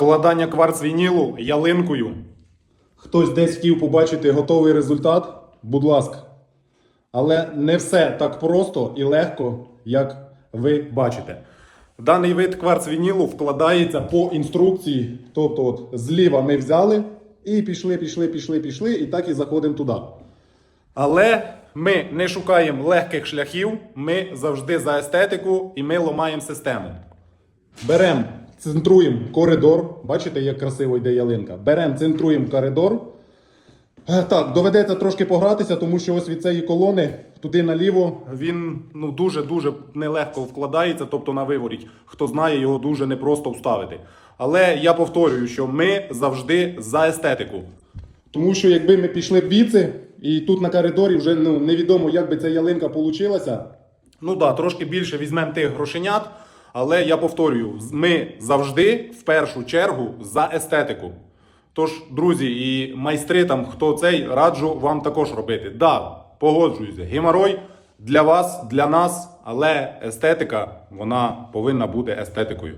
Вкладання кварцвінілу ялинкою. Хтось десь хотів побачити готовий результат, будь ласка. Але не все так просто і легко, як ви бачите. Даний вид кварцвінілу вкладається по інструкції. Тобто, от, зліва ми взяли і пішли, пішли, пішли, пішли, і так і заходимо туди. Але ми не шукаємо легких шляхів, ми завжди за естетику і ми ламаємо систему. Беремо, центруємо коридор. Бачите, як красиво йде ялинка. Беремо, центруємо коридор. Е, Так, доведеться трошки погратися, тому що ось від цієї колони туди наліво він ну, дуже-дуже нелегко вкладається, тобто на виворіть. Хто знає, його дуже непросто вставити. Але я повторюю, що ми завжди за естетику. Тому що якби ми пішли біці, і тут на коридорі вже ну, невідомо, як би ця ялинка получилася. Ну так, да, трошки більше візьмемо тих грошенят, але я повторюю, ми завжди в першу чергу за естетику. Тож, друзі, і майстри там, хто цей, раджу вам також робити. Да, погоджуюся, геморой для вас, для нас, але естетика, вона повинна бути естетикою.